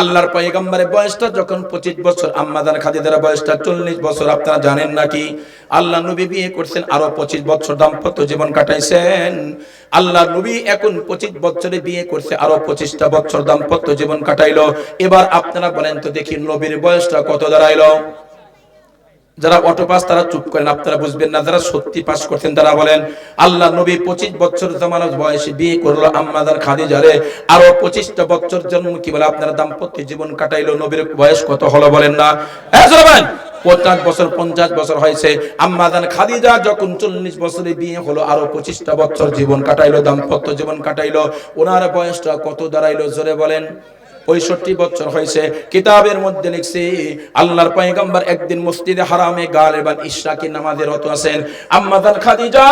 আল্লাহর পয়গম্বরের বয়সটা যখন পঁচিশ বছর আম্মাদান খাদিজার বয়সটা চল্লিশ বছর, আপনারা জানেন নাকি? আল্লাহ নবী বিয়ে করছেন, আরও পঁচিশ বছর দাম্পত্য জীবন কাটাইছেন। আল্লাহ নবী এখন পঁচিশ বছরে বিয়ে করছে, আরও পঁচিশটা বছর দাম্পত্য জীবন কাটাইলো। এবার আপনারা বলেন তো দেখি, নবীর বয়সটা কত দাঁড়াইলো? যারা অটো পাস তারা চুপ করেন আপনারা বুঝবেন না, যারা সত্যি পাস করছেন, তারা বলেন, আল্লাহ নবী পঁচিশ বছর জামানত বয়সে বিয়ে করল আম্মাদার খাদিজারে আরও পঁচিশটা বছর জন্ম কি বলে, আপনারা দাম্পত্য জীবন কাটাইলো, নবীর বয়স কত হলো বলেন না। হ্যাঁ পঞ্চাশ বছর পঞ্চাশ বছর হয়েছে আম্মাদান খাদিজা যখন চল্লিশ বছরে বিয়ে হলো, আরও পঁচিশটা বছর জীবন কাটাইলো, দাম্পত্য জীবন কাটাইলো। ওনার বয়সটা কত দাঁড়াইলো, জোরে বলেন। পঁয়ষট্টি বছর হয়েছে। কিতাবের মধ্যে লিখছি, আল্লাহর পয়গম্বর একদিন মসজিদে হারামে গালেবান ইশরাকি নামাজে রত আছেন। আম্মাদান খাদিজা,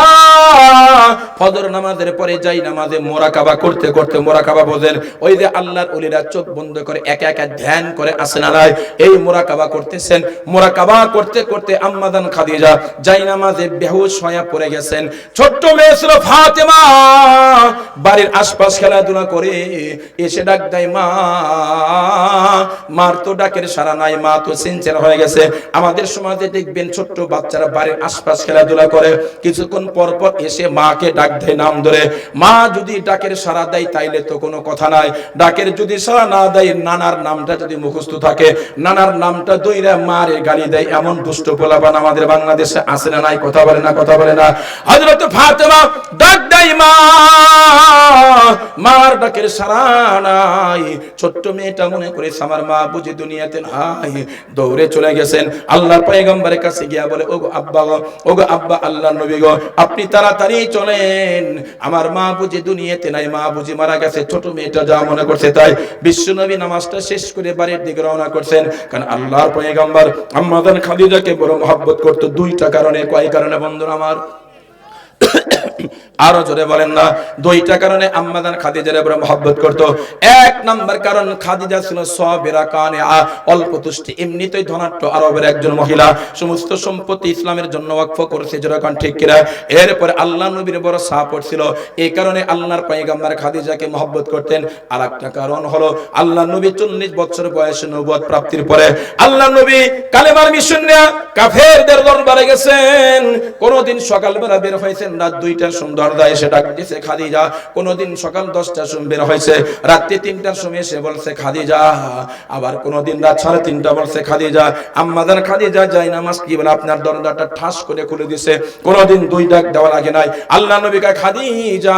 ফজর নামাজের পরে যাই নামাজে মোরাকাবা করতে করতে মোরাকাবা বোঝেন। ওই যে আল্লাহর ওলিরা চোখ বন্ধ করে একা একা ধ্যান করে আসেন আলাই এই মোরাকাবা করতেছেন। মোরাকাবা করতে করতে আম্মাদান খাদিজা যাই নামাজে বেহুশ হয়ে পড়ে গেছেন। ছোট্ট মেয়ে ছিল ফাতেমা, বাড়ির আশপাশ খেলাধুলা করে এসে ডাক দেয়, মা মার তো ডাকের সারা নাই, মা তো সিনচের হয়ে গেছে। আমাদের সমাজে দেখবেন ছোট্ট বাচ্চারা বাড়ির আশপাশ খেলাধুলা করে। কিছুক্ষণ পর পর এসে মাকে ডাক দেয় নাম ধরে। মা যদি ডাকের সারা দেয়, তাইলে তো কোনো কথা নাই। ডাকের যদি সারা না দেয়, নানার নামটা যদি মুখস্থ থাকে। নানার নামটা দইরা মারে গালি দেয়। এমন দুষ্ট পোলাপান আমাদের বাংলাদেশে আসে না নাই? কথা বলে না, কথা বলে না। হযরত ফাতেমা ডাক দেয় মা। মার ডাকের সারা নাই। ছোট্ট মেয়েটা মনে করে আমার মা বুঝি দুনিয়াতে নাই। দৌড়ে চলে গেছেন। আল্লাহর পয়গম্বরের কাছে গিয়া বলে, ওগো আব্বা গো, ওগো আব্বা আল্লাহর নবী গো, আপনি তাড়াতাড়ি চলেন। আমার মা বুঝি দুনিয়াতে নাই, মা বুঝি মারা গেছে, ছোট মেয়েটা যা মনে করছে তাই। বিশ্ব নবী নামাজটা শেষ করে বাড়ির দিকে রওনা করছেন। কারণ আল্লাহর পয়গম্বর আম্মাদান খাদিজাকে বড় মহব্বত করতো। দুইটা কারণে, কয় কারণে বন্ধুরা আমার? আরও জোরে বলেন না, দুইটা কারণে আম্মাদান খাদিজার উপরে মহব্বত করত। এক নাম্বার কারণ খাদিজা ছিল সবেরা কানে অল্প তুষ্টি, এমনিতেই ধনাঢ্য আরবের একজন মহিলা। সমস্ত সম্পত্তি ইসলামের জন্য ওয়াকফ করেছে যেরকম ঠিক কিনা। এরপরে আল্লাহ নবীর বড় সাপোর্ট ছিল। এই কারণে আল্লাহর পয়গাম্বার খাদিজাকে মহব্বত করতেন। আর একটা কারণ হলো আল্লাহ নবী চল্লিশ বছর বয়সে নবুয়ত প্রাপ্তির পরে আল্লাহ নবী কালেমার মিশন নিয়ে কাফেরদের দরবারে গেছেন। কোনদিন সকালবেলা বের হয়েছেন, রাত দুইটার সুন্দর দরজায় এসে ডাক দিছে, খাদিজা, কোনদিন সকাল দশটার সময় বের হয়েছে, রাত্রি তিনটার সময় এসে বলছে, খাদিজা, আবার কোনদিন রাত সাড়ে তিনটা বলছে, খাদিজা, আম্মাদার খাদিজা যাই নামাজ কি বলে আপনার দরজাটা ঠাস করে খুলে দিছে, কোনদিন দুই ডাক দেওয়া লাগে নাই। আল্লাহ নবী কয়, খাদিজা,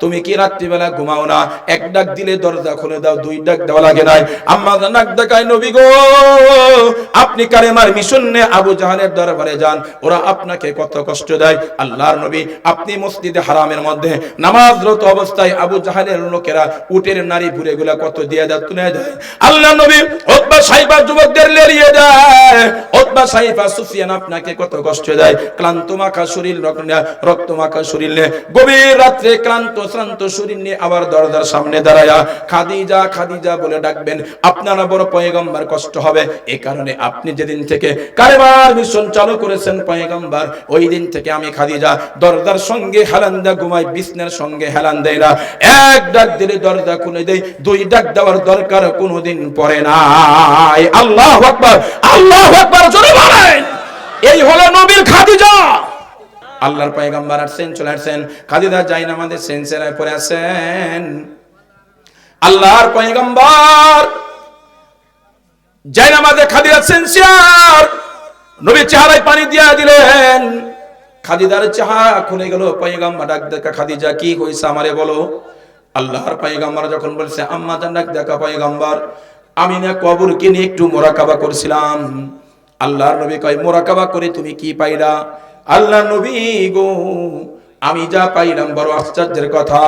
তুমি কি রাত্রিবেলা ঘুমাও না? এক ডাক দিলে দরজা খুলে দাও, দুই ডাক দেওয়া লাগে নাই। আম্মাদার নাক দেখায় নবী গো, আপনি কালেমার মিশন নিয়ে আবু জাহানের দরবারে যান, ওরা আপনাকে কত কষ্ট দেয়। আল্লাহর নবী, আপনি মসজিদে হারামের মধ্যে নামাজরত অবস্থায় আবু জাহালের লোকেরা উটের নারী ভুরে গুলা কত দিয়ে দেয়, তুলে দেয়। আল্লাহ নবী ওতবা সাইবা যুবকদের লেরিয়ে দেয়। ওতবা সাইফা সুফিয়ান আপনাকে কত কষ্ট দেয়, ক্লান্ত মাখা শরীর রক্ত মাখা শরীর নিয়ে, গভীর রাত্রে ক্লান্ত, শ্রান্ত শরীর নিয়ে আবার দরজার সামনে দাঁড়ায়া খাদিজা খাদিজা বলে ডাকবেন, আপনারা বড় পয়গম্বার, কষ্ট হবে। এই কারণে আপনি যেদিন থেকে কারবার মিশন চালু করেছেন পয়গম্বার, ওই দিন থেকে আমি খাদিজা দরজার সঙ্গে হেলান দেয় ঘুমাই বিছনার সঙ্গে হেলান দেয় না এক ডাক দিলে দরজা খুলে দেয়, দুই ডাক দেওয়ার দরকার কোনোদিন পড়ে নাই। আল্লাহ আকবার আল্লাহ আকবার, জোরে বলেন। এই হলো নবীর খাদিজা। আল্লাহর পয়গম্বর আসছেন, চলে আসছেন। খাদিজা যাই না আমাদের সেন্সেরায় পরে আছেন আল্লাহর পয়গম্বর। যাই না আমাদের খাদিজা সেন্সিয়ার। নবীর চেহারায় পানি দিয়া দিলেন। খাদিদার চাহা খুলে গেল পয়গাম্মা ডাক দেখা, খাদিজা, কি হয়েছে আমারে বলো? আল্লাহর পয়গাম্বার যখন বলছে, আম্মা জান, ডাক দেখা, পয়গাম্বার, আমি না কবর নিয়ে একটু মোরাকাবা করছিলাম। আল্লাহর নবী কয়, মোরাকাবা করে তুমি কি পাইলা? আল্লাহ নবী গো, আমি যা পাইলাম, বড় আশ্চর্যের কথা।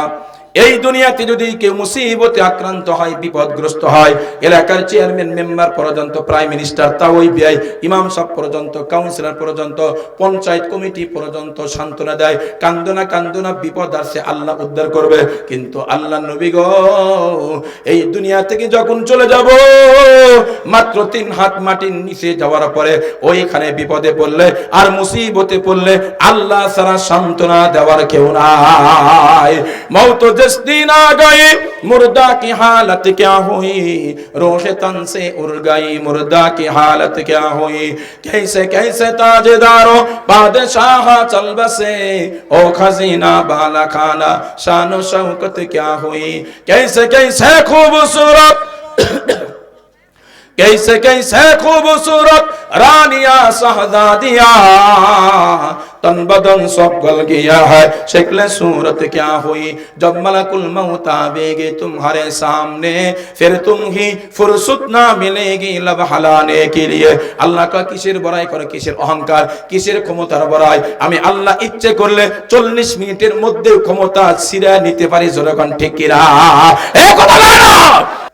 এই দুনিয়াতে যদি কেউ মুসিবতে আক্রান্ত হয়, বিপদগ্রস্ত হয়, এলাকার চেয়ারম্যান, মেম্বার পর্যন্ত, প্রাইম মিনিস্টার, তাওই বিআই, ইমাম সাহেব পর্যন্ত, কাউন্সিলর পর্যন্ত, পঞ্চায়েত কমিটি পর্যন্ত সান্ত্বনা দেয়, কান্দনা কান্দনা, বিপদ আসছে আল্লাহ উদ্ধার করবে। কিন্তু আল্লাহ নবী গো, এই দুনিয়া থেকে যখন চলে যাব মাত্র তিন হাত মাটির নিচে যাওয়ার পরে ওইখানে বিপদে পড়লে আর মুসিবতে পড়লে আল্লাহ সারা সান্ত্বনা দেওয়ার কেউ নাই মৌত যে फिलिस्तीन आ गए मुर्दा की हालत क्या हुई रोश तन से उड़ गई मुर्दा की हालत क्या हुई कैसे कैसे ताजदारो बादशाह चल बसे ओ खजीना बाला खाना शान शौकत क्या हुई कैसे कैसे खूबसूरत कैसे कैसे खूबसूरत रानिया शहजादिया तन बदन सब गल गया है शक्ल सूरत क्या हुई जब मलकुल मौत आवेगी तुम्हारे सामने फिर तुम ही फुर्सत ना मिलेगी लब हलाने के लिए আল্লাহ কা কিসের বড়াই করে কিসের অহংকার কিসের ক্ষমতার বড়াই আমি আল্লাহ ইচ্ছে করলে চল্লিশ মিনিটের মধ্যে ক্ষমতা ছিঁড়ে নিতে পারি যখন ঠিক কিনা এ কথা বলো না।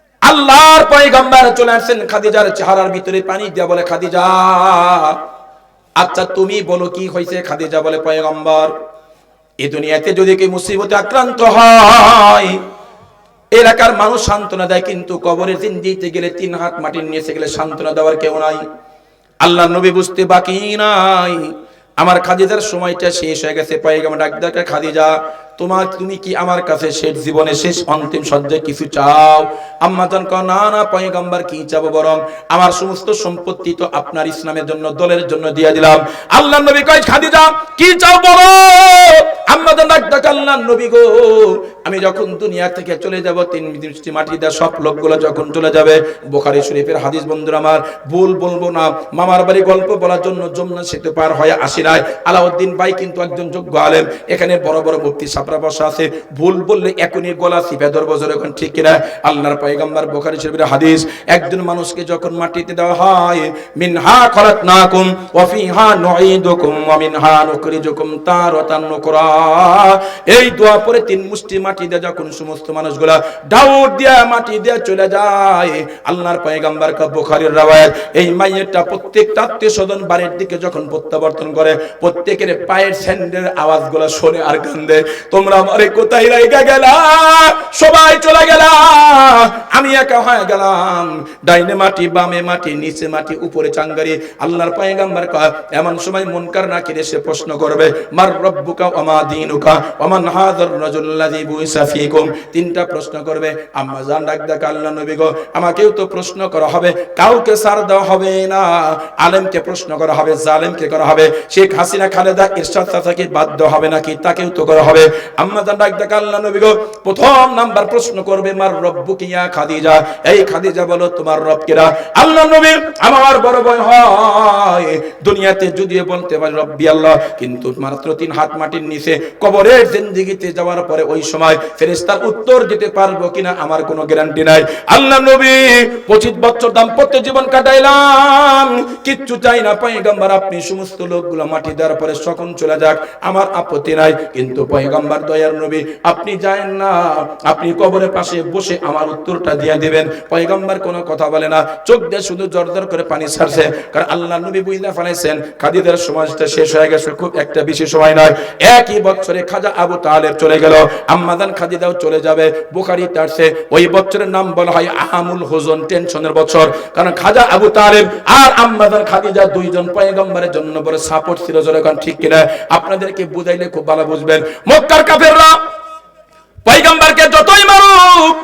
পয়গম্বর চলে আসছেন খাদিজার চেহারার ভিতরে পানি দিয়া বলে, খাদিজা আচ্ছা তুমি বলো কি হয়েছে খাদিজা বলে, পয়গম্বর এই দুনিয়াতে যদি কি মুসিবতে আক্রান্ত হয়, এলাকার মানুষ সান্ত্বনা দেয়, কিন্তু কবরের দিন দিতে গেলে তিন হাত মাটির নিচে গেলে সান্ত্বনা দেওয়ার কেউ নাই। আল্লাহ নবী বুঝতে বাকি নাই। আমার খাদিজার সময়টা শেষ হয়ে গেছে। পয়গাম ডাক ডাকে, খাদিজা তোমার তুমি কি আমার কাছে শেষ জীবনে শেষ অন্তিম সজ্জায় কিছু চাও? আম্মা জান কও না না, পয়গম্বর, কি চাবো বরং? আমার সমস্ত সম্পত্তি তো আপনার ইসলামের জন্য, দলের জন্য দিয়ে দিলাম। আল্লাহ নবী কয়, খাদিজা, কি চাও বলো? আম্মা জান ডাক ডাক, আল্লাহ নবী গো, আমি যখন দুনিয়া থেকে চলে যাব, তিন দৃষ্টি মাটি দেওয়া সব লোকগুলো যখন চলে যাবে, বোখারি শরীফের হাদিস বন্ধুরা আমার, ভুল বলব না, মামার বাড়ি গল্প বলার জন্য যমুনা সেতু পার হয়ে আসি নাই আলাউদ্দিন ভাই কিন্তু একজন যোগ্য আলেম, এখানে বড় বড় মুক্তি সাপরা বসা আছে। ভুল বললে এখনই গলা চিপে ধরবো এখন ঠিক কিনা। আল্লাহর পয়গম্বর বোখারি শরীফের হাদিস, একজন মানুষকে যখন মাটিতে দেওয়া হয়, মিনহা খলাকনাকুম ওয়া ফিহা নুঈদুকুম ওয়া মিনহা নুখরিজুকুম তারাতান নুকরা এই দোয়া পরে তিন মুষ্টি মাটি দিয়ে যখন সমস্ত মানুষগুলা দাউদ দিয়া মাটি দিয়ে চলে যায়, আল্লাহর পয়গম্বর কা বুখারীর রওয়ায়াত, এই মাইয়েরটা প্রত্যেকটা আত্মীয় স্বজন বাড়ির দিকে যখন প্রত্যাবর্তন করে, প্রত্যেকের পায়ের স্যান্ডেলের আওয়াজগুলো শোনে আর কান্দে। তোমরা আমারে কোথায় রেখে গেলা? সবাই চলে গেলা। আমি একা হয়ে গেলাম। ডাইনে মাটি, বামে মাটি, নিচে মাটি, উপরে চাঙ্গারি। আল্লাহর পয়গম্বর কা এমন সময় মুনকার নাকির এসে প্রশ্ন করবে, মার রব্বুকা ওমা দীনুকা ওমান হাযার রাজুল্লাযী বুইসা ফীকুম? তিনটা প্রশ্ন করবে, আম্মা জান ডাক ডাক আল্লাহ নবী গো, আমাকেও তো প্রশ্ন করা হবে, কাউকে সার দেওয়া হবে না। আলেমকে প্রশ্ন করা হবে, জালেমকে করা হবে। শেখ হাসিনা, খালেদা ইরশাদ চাচাকে বাধ্য হবে নাকি? তাকেও তো করা হবে। আম্মা জান ডাক ডাক আল্লাহ নবী গো, প্রথম নাম্বার প্রশ্ন করবে, মার রব্বু কিয়া খাদিজা? এই খাদিজা বলো, তোমার রব কিরা? আল্লাহ নবী, আমার বড় ভয় হয়, দুনিয়াতে যদিও বলতে পারি রব্বি আল্লাহ, কিন্তু মাত্র তিন হাত মাটির নিচে, কবরের জিন্দিগিতে যাওয়ার পরে ওই সময় ফেরেশতার উত্তর দিতে পারব কিনা আমার কোনো গ্যারান্টি নাই। আল্লাহ নবী, পঁচিশ বছর দাম্পত্য জীবন কাটাইলাম, কিচ্ছু চাই না, পয়গম্বর, আপনি সমস্ত লোকগুলো মাটি দেওয়ার পরে সকন চলে যাক, আমার আপত্তি নাই, কিন্তু পয়গম্বর দয়ার নবী, আপনি যায়েন না। আপনি কবরের পাশে বসে আমার উত্তরটা দিয়ে দিবেন। পয়গম্বর কোনো কথা বলে না। চোখ দিয়ে শুধু জর্জর করে পানি ছাড়ছে। কারণ আল্লাহ নবী বুঝতে ফেলাইছেন খাদিদের সমাজটা শেষ হয়ে গেছে, খুব একটা বেশি সময় নয়। একই বছরে খাজা আবু তালেব চলে গেল। আম্মাদান খাদিদাও চলে যাবে। বুখারি তারছে, ওই বছরের নাম বলা হয় আহামুল হুজন, টেনশনের বছর। কারণ খাজা আবু তালেব আর আম্মাদান খাদিজা দুইজন পয়গম্বরের জন্য বড় সাপোর্ট ছিল। যখন ঠিক কিনা? আপনাদেরকে বুঝাইলে খুব ভালো বুঝবেন। মক্কার কাফেররা, পয়গম্বরকে যতই মারুক,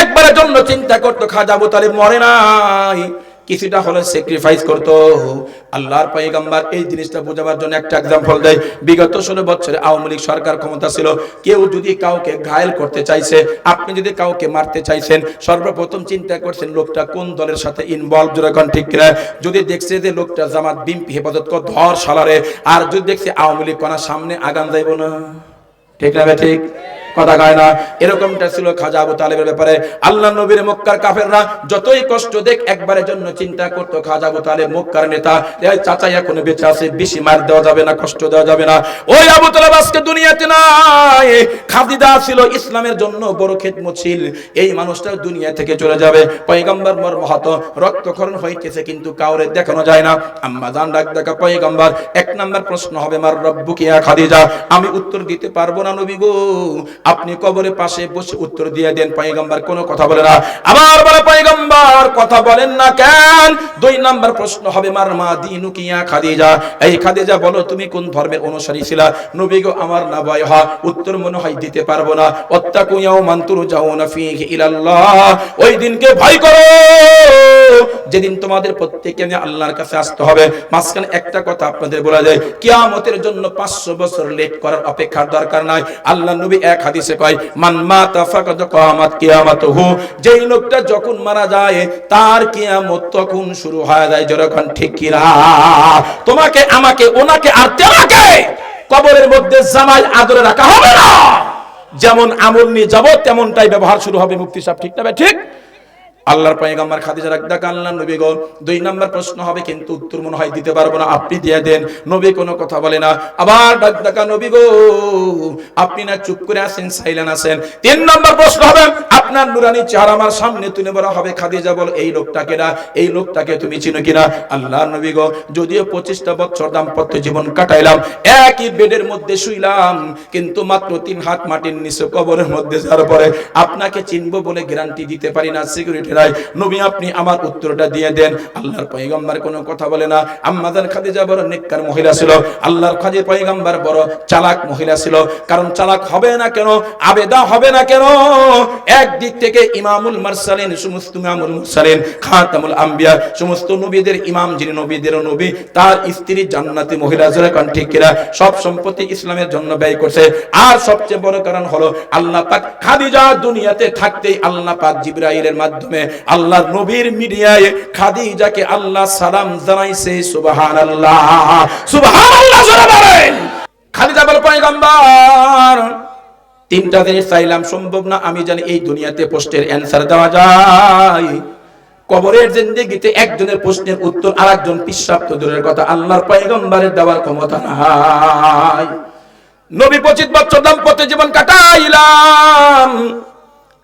একবারের জন্য চিন্তা করতো, খাজা আবু তালেব মরে নাই। কিছুটা হলে স্যাক্রিফাইস করতো। আল্লাহর পয়গম্বর এই জিনিসটা বোঝাবার জন্য একটা এক্সাম্পল দেয়। বিগত ষোলো বছরে আওয়ামী লীগ সরকার ক্ষমতা ছিল। কেউ যদি কাউকে ঘায়েল করতে চাইছে, আপনি যদি কাউকে মারতে চাইছেন, সর্বপ্রথম চিন্তা করছেন লোকটা কোন দলের সাথে ইনভলভ যেরকম ঠিক কিনা। যদি দেখছে যে লোকটা জামাত, বিএনপি, হেফাজত কর, ধর সালারে আর যদি দেখছে আওয়ামী লীগ কোনা সামনে আগান যাইব না। ঠিক না ঠিক? কথা কয় না। এরকমটা ছিল খাজা আবু তালেবের ব্যাপারে। আল্লাহ নবীর মক্কার কাফেররা যতই কষ্ট দেখ, একবারের জন্য চিন্তা করতো, খাজা আবু তালেব মক্কার নেতা চাচা এখন বেঁচে আছে, বেশি মার দেওয়া যাবে না, কষ্ট দেওয়া যাবে না। ওই আবু তালেব আজকে দুনিয়াতে নাই। খাদিদা ছিল ইসলামের জন্য বড় খেদমত ছিল এই মানুষটা দুনিয়া থেকে চলে যাবে। পয়গম্বর মর মহত রক্তক্ষরণ হইতেছে কিন্তু কাউরে দেখানো যায় না। আম্মা জান ডাক দেখা পয়গম্বর, এক নাম্বার প্রশ্ন হবে, মার রব্বু কিয়া খাদিজা? আমি উত্তর দিতে পারব না নবী গো। আপনি কবরের পাশে বসে উত্তর দিয়ে দেন, পয়গম্বর কোনো কথা বলে না। আবার বলে, পয়গম্বর, কথা বলেন না কেন? দুই নাম্বার প্রশ্ন হবে, মার মা দিনু কিয়া খাদিজা? এই খাদিজা বলো, তুমি কোন ধর্মের অনুসারী ছিলা? নবী গো, আমার না ভয় হয়, উত্তর মনে হয় দিতে পারব না। অত্যাকু ইয়াউমান তুরজাউনা ফীহি ইলাল্লাহ। ওই দিনকে ভয় করো। যেদিন তোমাদের প্রত্যেককে নিয়ে আল্লাহর কাছে আসতে হবে। মাঝখানে একটা কথা আপনাদের বলা যায়, কিয়ামতের জন্য 500 বছর লেট করার অপেক্ষার দরকার নাই। আল্লাহ নবী এক হাদিসে কয়, মান মাতা ফাকাদ কিয়ামাত কিয়ামাতুহু যেই লোকটা যখন মারা যায়, তার কিয়ামত তখন শুরু হয়ে যায় যখন ঠিক কিনা। তোমাকে, আমাকে, ওনাকে আর তেনাকে কবরের মধ্যে জামাই আদরে রাখা হবে না। যেমন আমল নিয়ে যাব তেমনটাই ব্যবহার শুরু হবে মুক্তি সাহেব ঠিক না ঠিক? আল্লাহর পয়গম্বর খাদিজা রাখদা কাল্লা নবী গো, দুই নাম্বার প্রশ্ন হবে, কিন্তু উত্তর মনে হয় দিতে পারব না, আপনি দিয়ে দেন। নবী কোনো কথা বলে না। আবার ডাকদাকা নবী গো, আপনি না চুপ করে আসেন সাইলেন আসেন তিন নাম্বার প্রশ্ন হবে আপনার নুরানি চেহারা আমার সামনে তুলে বলা হবে, খাদিজা বল, এই লোকটাকে না এই লোকটাকে তুমি চিনো কিনা? আল্লাহ নবী গো, যদিও পঁচিশটা বছর দাম্পত্য জীবন কাটাইলাম, একই বেডের মধ্যে শুইলাম, কিন্তু মাত্র তিন হাত মাটির নিচে কবরের মধ্যে যাওয়ার পরে আপনাকে চিনবো বলে গ্যারান্টি দিতে পারি না, সিকিউরিটি নাই। নবী, আপনি আমার উত্তরটা দিয়ে দেন। আল্লাহর পয়গম্বর কোনো কথা বলে না। আম্মাদান খাদিজা বড় নেককার মহিলা ছিল। আল্লাহর খাজি পয়গম্বর বড় চালাক মহিলা ছিল। কারণ চালাক হবে না কেন? আবেদা হবে না কেন? একদিক থেকে ইমামুল মারসালিন, সমস্ত ইমামুল মুরসালিন, খাতামুল আম্বিয়া, সমস্ত নবীদের ইমাম যিনি নবীদের নবী, তার স্ত্রী জান্নাতি মহিলা ঠিক কিনা? সব সম্পত্তি ইসলামের জন্য ব্যয় করছে। আর সবচেয়ে বড় কারণ হলো আল্লাহ পাক খাদিজা দুনিয়াতে থাকতেই আল্লাহ পাক জিব্রাইলের মাধ্যমে আল্লাহর নবীর মিডিয়ায় খাদিজাকে আল্লাহ সালাম জানাইছে, সুবহানাল্লাহ। সুবহানাল্লাহ, জোরে বলেন। খাদিজা বল, পয়গম্বর তিনটা জিনিস চাইলাম, সম্ভব না, আমি জানি এই দুনিয়াতে প্রশ্নের অ্যান্সার দেওয়া যায়। কবরের জিন্দেগিতে একজনের প্রশ্নের উত্তর আরেকজন পিসাপ্ত দূরের কথা, আল্লাহর পয়গম্বরের দেওয়ার ক্ষমতা নাই। নবী পঁচিশ বছর দাম্পত্য জীবন কাটাইলাম।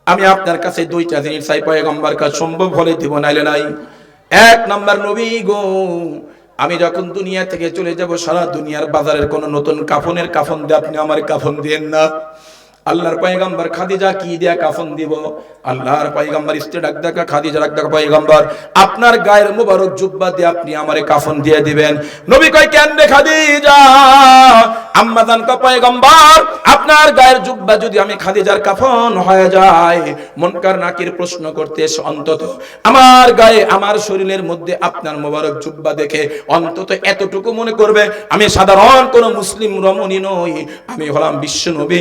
আমি আপনার কাছে দুইটা জিনিস চাই, পয়গম্বর কাছে, সম্ভব হলে দিব, নাইলে নাই। এক নাম্বার, নবী গো, আমি যখন দুনিয়া থেকে চলে যাব, সারা দুনিয়ার বাজারের কোন নতুন কাফনের কাফন দিয়ে আপনি আমার কাফন দিয়েন না। আল্লাহর পয়গম্বর খাদিজা কি দিয়া কাফন দিব? আল্লাহর পয়গম্বর স্ত্রী ডাক দেখা খাদিজা ডাক দেখা পয়গম্বর, আপনার গায়ের মুবারক জুব্বা দিয়ে আপনি আমারে কাফন দিয়ে দিবেন। নবী কয়, কেন রে খাদিজা? আম্মা জান কা পয়গম্বর, আপনার গায়ের জুব্বা যদি আমি খাদিজার কাফন হয়ে যায় মনকার নাকির প্রশ্ন করতে অন্তত। আমার গায়ে, আমার শরীরের মধ্যে আপনার মোবারক জুব্বা দেখে অন্তত এতটুকু মনে করবে, আমি সাধারণ কোন মুসলিম রমণী নই, আমি হলাম বিশ্ব নবী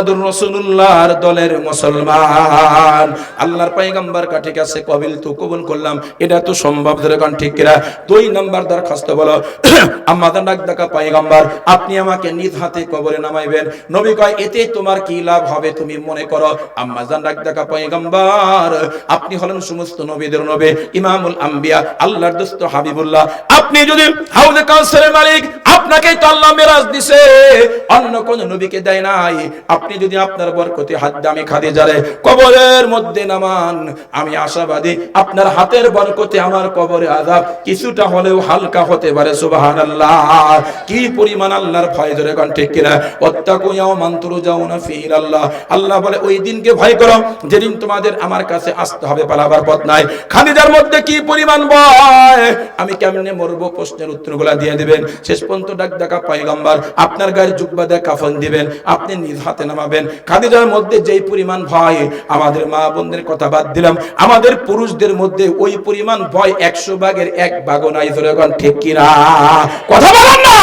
মোহাম্মদুর রসুল্লাহর দলের মুসলমান। আল্লাহর পাইগাম্বার কা ঠিক আছে কবিল তো কবুল করলাম। এটা তো সম্ভব ধরে কারণ ঠিক কিনা? দুই নাম্বার দরখাস্ত বলো। আমাদের ডাক পাইগাম্বার আপনি আমাকে নিজ হাতে কবরে নামাইবেন। নবী কয়, এতে তোমার কি লাভ হবে তুমি মনে করো? আম্মা জান ডাক ডাকা পয়গম্বর, আপনি হলেন সমস্ত নবীদের নবী, ইমামুল আম্বিয়া, আল্লাহর দোস্ত হাবিবুল্লাহ। আপনি যদি হাউজে মালিক আপনাকে তো আল্লাহ মেরাজ দিছে। অন্য কোন নবীকে দেয় নাই। আপনি যদি আপনার বরকতে হাত আমি খাদিজারে কবরের মধ্যে নামান, আমি আশাবাদী আপনার হাতের বরকতে আমার কবরে আযাব কিছুটা হলেও হালকা হতে পারে, সুবহানাল্লাহ। কি পরিমাণ আল্লাহর ভয় ধরে কোন, ঠিক কিনা? ওয়াত্তাকু ইয়াওমান তুরজাউনা ফিহি আল্লাহ আল্লাহ বলে, ওই দিনকে ভয় করো, যেদিন তোমাদের আমার কাছে আসতে হবে, পালাবার পথ নাই। খাদিজার মধ্যে কি পরিমাণ ভয়? আমি কেমনে মরবো প্রশ্নের উত্তরগুলা দিয়ে দিবেন? শেষ পর্যন্ত ডাক ডাকা পয়গম্বর আপনার গায়ে জুব্বা দেয় কাফন দিবেন, আপনি নিজ হাতে নামাবেন। খাদিজার মধ্যে যেই পরিমাণ ভয়, আমাদের মা বোনদের কথা বাদ দিলাম। আমাদের পুরুষদের মধ্যে ওই পরিমাণ ভয় একশো ভাগের এক ভাগও নাই ধরে ঠিক কিনা? কথা বলেন না!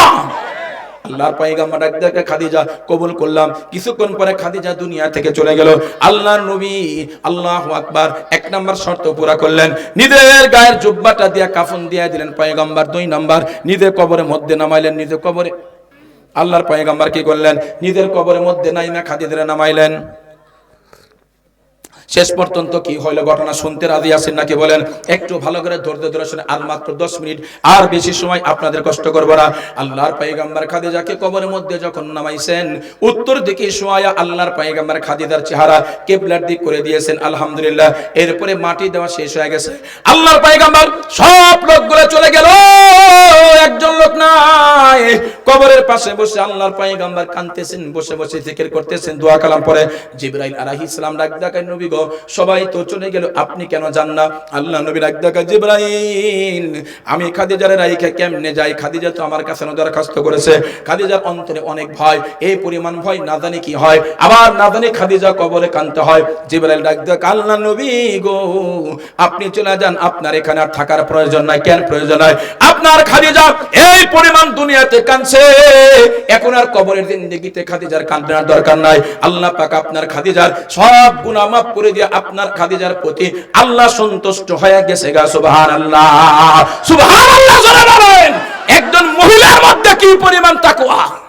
আল্লাহর পয়গাম্বর ডাক খাদিজা কবুল করলাম। কিছুক্ষণ পরে খাদিজা দুনিয়া থেকে চলে গেল। আল্লাহর নবী আল্লাহু আকবার এক নাম্বার শর্ত পুরা করলেন। নিজের গায়ের জুব্বাটা দিয়া কাফন দিয়া দিলেন পায়গাম্বার। দুই নাম্বার, নিজের কবরের মধ্যে নামাইলেন, নিজের কবরে আল্লাহর পায়গাম্বার কি করলেন? নিজের কবরের মধ্যে নাইমা খাদিজারে নামাইলেন। শেষ পর্যন্ত কি হইল ঘটনা শুনতে রাজি আছেন নাকি বলেন? একটু ভালো করে ধৈর্য ধরে শুনে আর মাত্র দশ মিনিট। আর বেশি সময় আপনাদের কষ্ট করব না। আল্লাহর পাইগাম্বার খাদিজাকে কবরের মধ্যে যখন নামাইছেন, উত্তর দিকে শোয়া আল্লাহর পাইগাম্বার খাদিজার চেহারা কেবলার দিক করে দিয়েছেন, আলহামদুলিল্লাহ। এরপরে মাটি দেওয়া শেষ হয়ে গেছে। আল্লাহর পাইগাম্বার সব লোকগুলো চলে গেল। একজন লোক নাই। কবরের পাশে বসে আল্লাহর পাইগাম্বার কানতেছেন বসে বসে জিকির করতেছেন, দোয়া কালাম পরে। জিবরাইল আলাইহিস সালাম ডাক ডাকায় নবী সবাই তো চলে গেল, আপনি কেন যান না? আল্লাহ নবী ডাক ডাকা, জিবরাইল, আমি খাদিজার রাইখে কেমনে যাই? খাদিজা তো আমার কাছে দরখাস্ত করেছে। খাদিজার অন্তরে অনেক ভয়, এই পরিমাণ ভয় না জানি কি হয়। আবার না জানি খাদিজা কবরে কানতে হয়। জিবরাইল ডাক ডাক, আল্লাহ নবী গো, আপনি চলে যান, আপনার এখানে আর থাকার প্রয়োজন নাই। কেন প্রয়োজন নাই আপনার খাদিজা এই পরিমাণ দুনিয়াতে কানছে এখন আর কবরের জিন্দেগিতে খাদিজার কান্নার দরকার নাই। আল্লাহ পাক আপনার খাদিজার সব গুনাহ মাফ করে দিয়ে আপনার খাদিজার প্রতি আল্লাহ সন্তুষ্ট হয়ে গেছে গা, সুবহানাল্লাহ। সুবহানাল্লাহ জোরে বলেন। একজন মহিলার মধ্যে কি পরিমাণ তাকওয়া?